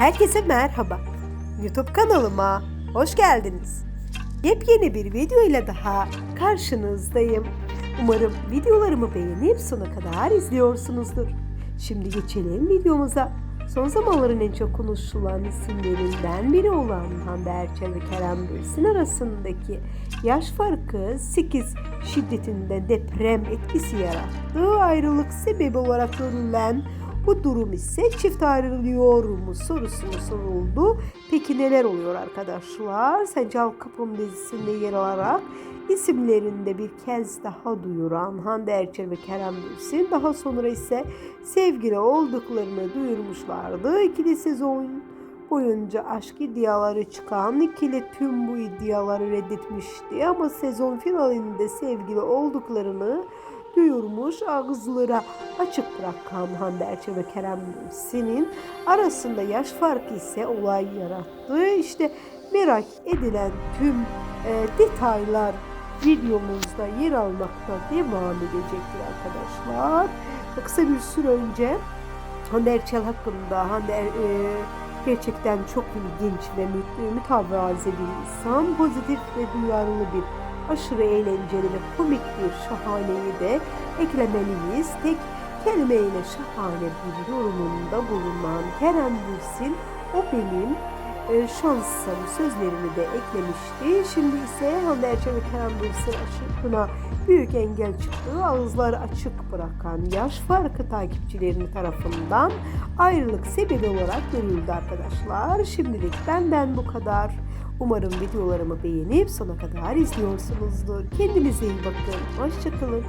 Herkese merhaba. YouTube kanalıma hoş geldiniz. Yepyeni bir video ile daha karşınızdayım. Umarım videolarımı beğenip sona kadar izliyorsunuzdur. Şimdi geçelim videomuza. Son zamanların en çok konuşulan isimlerinden biri olan Hande Erçel ve Kerem Bürsin arasındaki yaş farkı 8 şiddetinde deprem etkisi yarattığı ayrılık sebebi olarak görülen bu durum ise çift ayrılıyor mu sorusunu soruldu. Peki neler oluyor arkadaşlar? Sence Halk Kapım dizisinde yer alarak isimlerinde bir kez daha duyuran Hande Erçel ve Kerem Bürsin daha sonra ise sevgili olduklarını duyurmuşlardı. İkili sezon boyunca aşk iddiaları çıkan ikili tüm bu iddiaları reddetmişti ama sezon finalinde sevgili olduklarını duyurmuş ağızlara açık bırakan Hande Erçel ve Kerem Bürsin'in arasında yaş farkı ise olay yarattı. İşte merak edilen tüm e, detaylar videomuzda yer almakta devam edecektir arkadaşlar. Kısa bir süre önce Hande Erçel hakkında Hande Er- e, gerçekten çok ilginç ve mü- mütevazi bir insan, pozitif ve duyarlı bir aşırı eğlenceli ve komik bir şahaneyi de eklemeliyiz. Tek kelimeyle şahane bir yorumunda bulunan Kerem Bürsin o benim e, şansım sözlerini de eklemişti. Şimdi ise Hande Erçel ve Kerem Bürsin aşkına büyük engel çıktı. Ağızları açık bırakan yaş farkı takipçilerini tarafından ayrılık sebebi olarak görüldü arkadaşlar. Şimdilik benden bu kadar. Umarım videolarımı beğenip sona kadar izliyorsunuzdur. Kendinize iyi bakın. Hoşçakalın.